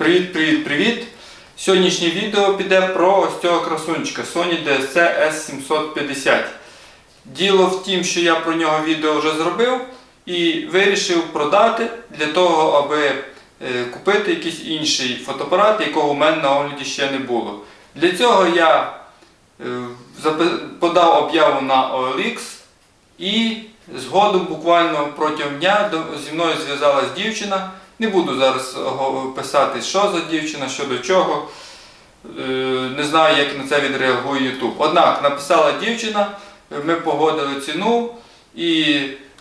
Привіт, привіт, привіт! Сьогоднішнє відео піде про ось цього красунчика Sony DSC S750. Діло в тім, що я про нього відео вже зробив і вирішив продати для того, аби е, купити якийсь інший фотоапарат, якого у мене на огляді ще не було. Для цього я е, подав об'яву на OLX і згодом буквально протягом дня зі мною зв'язалась дівчина. Не буду зараз писати, що за дівчина, що до чого. Е, Не знаю, як на це відреагує YouTube. Однак написала дівчина, ми погодили ціну, і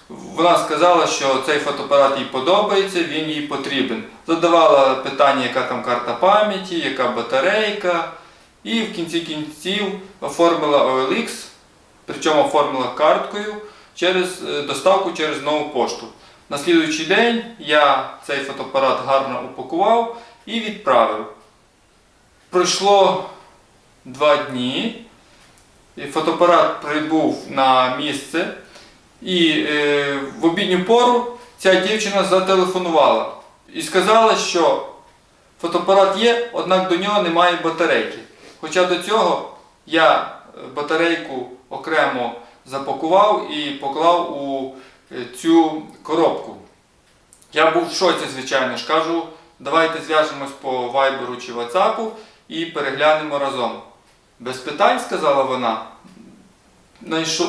вона сказала, що цей фотоапарат їй подобається, він їй потрібен. Задавала питання, яка там карта пам'яті, яка батарейка. І в кінці кінців оформила OLX, причому оформила карткою через е, доставку через нову пошту. На слідуючий день я цей фотоапарат гарно упакував і відправив. Пройшло два дні. і Фотоапарат прибув на місце, і е, в обідню пору ця дівчина зателефонувала і сказала, що фотоапарат є, однак до нього немає батарейки. Хоча до цього я батарейку окремо запакував і поклав у цю коробку. Я був в шоці, звичайно ж. Кажу, давайте зв'яжемось по Viber чи WhatsApp і переглянемо разом. Без питань, сказала вона.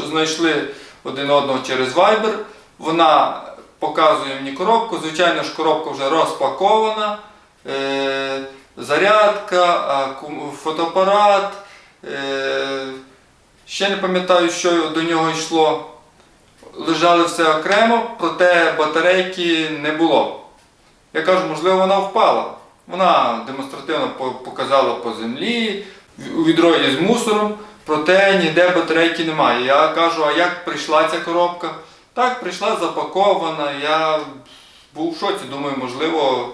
Знайшли один одного через Viber. Вона показує мені коробку. Звичайно ж, коробка вже розпакована. Е, зарядка, фотоапарат. Е, ще не пам'ятаю, що до нього йшло лежали все окремо, проте батарейки не було. Я кажу, можливо, вона впала. Вона демонстративно показала по землі, у відро із мусором, проте ніде батарейки немає. Я кажу, а як прийшла ця коробка? Так, прийшла запакована. Я був в шоці, думаю, можливо,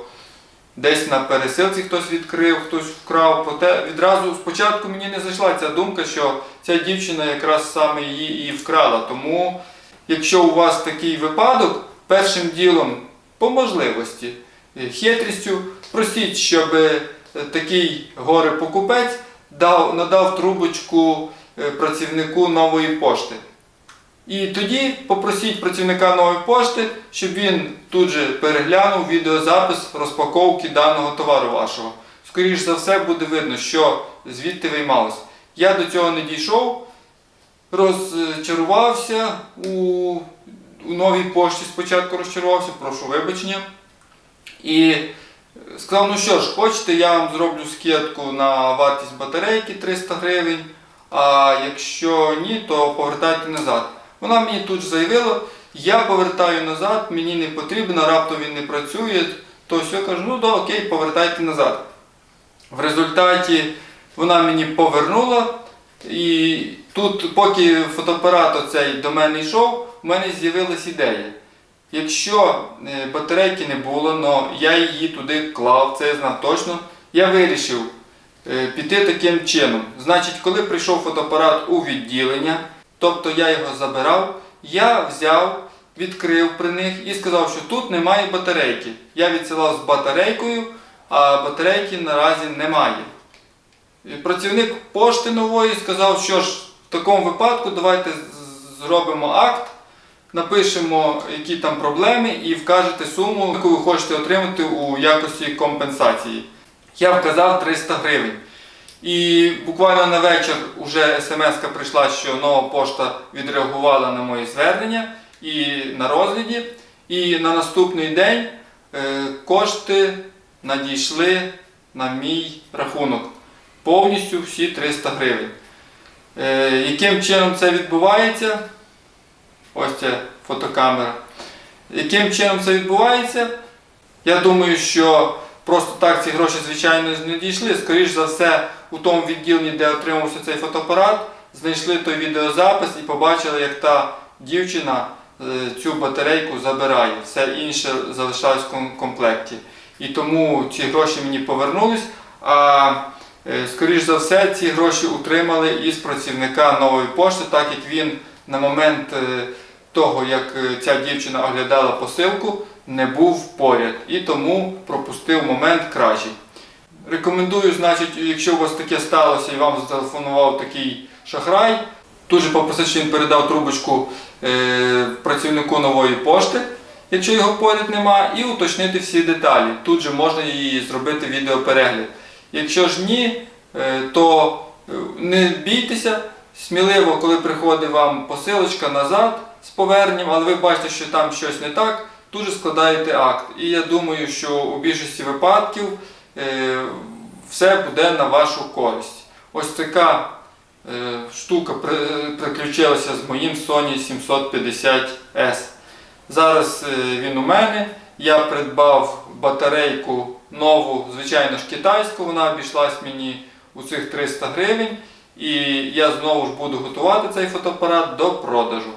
десь на пересилці хтось відкрив, хтось вкрав. Проте відразу спочатку мені не зайшла ця думка, що ця дівчина якраз саме її і вкрала. Тому Якщо у вас такий випадок, першим ділом по можливості, е, хитрістю, просіть, щоб е, такий горе-покупець дав, надав трубочку е, працівнику нової пошти. І тоді попросіть працівника нової пошти, щоб він тут же переглянув відеозапис розпаковки даного товару вашого. Скоріше за все буде видно, що звідти виймалось. Я до цього не дійшов розчарувався у, у новій пошті. Спочатку розчарувався, прошу вибачення. І сказав, ну що ж, хочете, я вам зроблю скидку на вартість батарейки 300 гривень, а якщо ні, то повертайте назад. Вона мені тут же заявила, я повертаю назад, мені не потрібно, раптом він не працює, то все кажу, ну да, окей, повертайте назад. В результаті вона мені повернула, і тут, поки фотоапарат оцей до мене йшов, у мене з'явилась ідея. Якщо е, батарейки не було, але я її туди клав, це я знав точно, я вирішив е, піти таким чином. Значить, коли прийшов фотоапарат у відділення, тобто я його забирав, я взяв, відкрив при них і сказав, що тут немає батарейки. Я відсилав з батарейкою, а батарейки наразі немає. Працівник пошти нової сказав, що ж в такому випадку давайте зробимо акт, напишемо, які там проблеми, і вкажете суму, яку ви хочете отримати у якості компенсації. Я вказав 300 гривень. І буквально на вечір вже смс прийшла, що нова пошта відреагувала на мої звернення і на розгляді. І на наступний день е, кошти надійшли на мій рахунок повністю всі 300 гривень. Е, яким чином це відбувається? Ось ця фотокамера. Яким чином це відбувається? Я думаю, що просто так ці гроші, звичайно, не дійшли. Скоріше за все, у тому відділенні, де отримався цей фотоапарат, знайшли той відеозапис і побачили, як та дівчина е, цю батарейку забирає. Все інше залишалось в ком- комплекті. І тому ці гроші мені повернулись. Е, Скоріш за все, ці гроші утримали із працівника нової пошти, так як він на момент е, того, як е, ця дівчина оглядала посилку, не був поряд і тому пропустив момент кражі. Рекомендую, значить, якщо у вас таке сталося і вам зателефонував такий шахрай, тут же попросити, щоб він передав трубочку працівнику нової пошти, якщо його поряд нема, і уточнити всі деталі. Тут же можна і зробити відеоперегляд. Якщо ж ні, е, то е, не бійтеся, сміливо, коли приходить вам посилочка назад з поверненням, але ви бачите, що там щось не так, тут же складаєте акт. І я думаю, що у більшості випадків е, все буде на вашу користь. Ось така штука приключилася з моїм Sony 750S. Зараз він у мене. Я придбав батарейку нову, звичайно ж китайську, вона обійшлась мені у цих 300 гривень. І я знову ж буду готувати цей фотоапарат до продажу.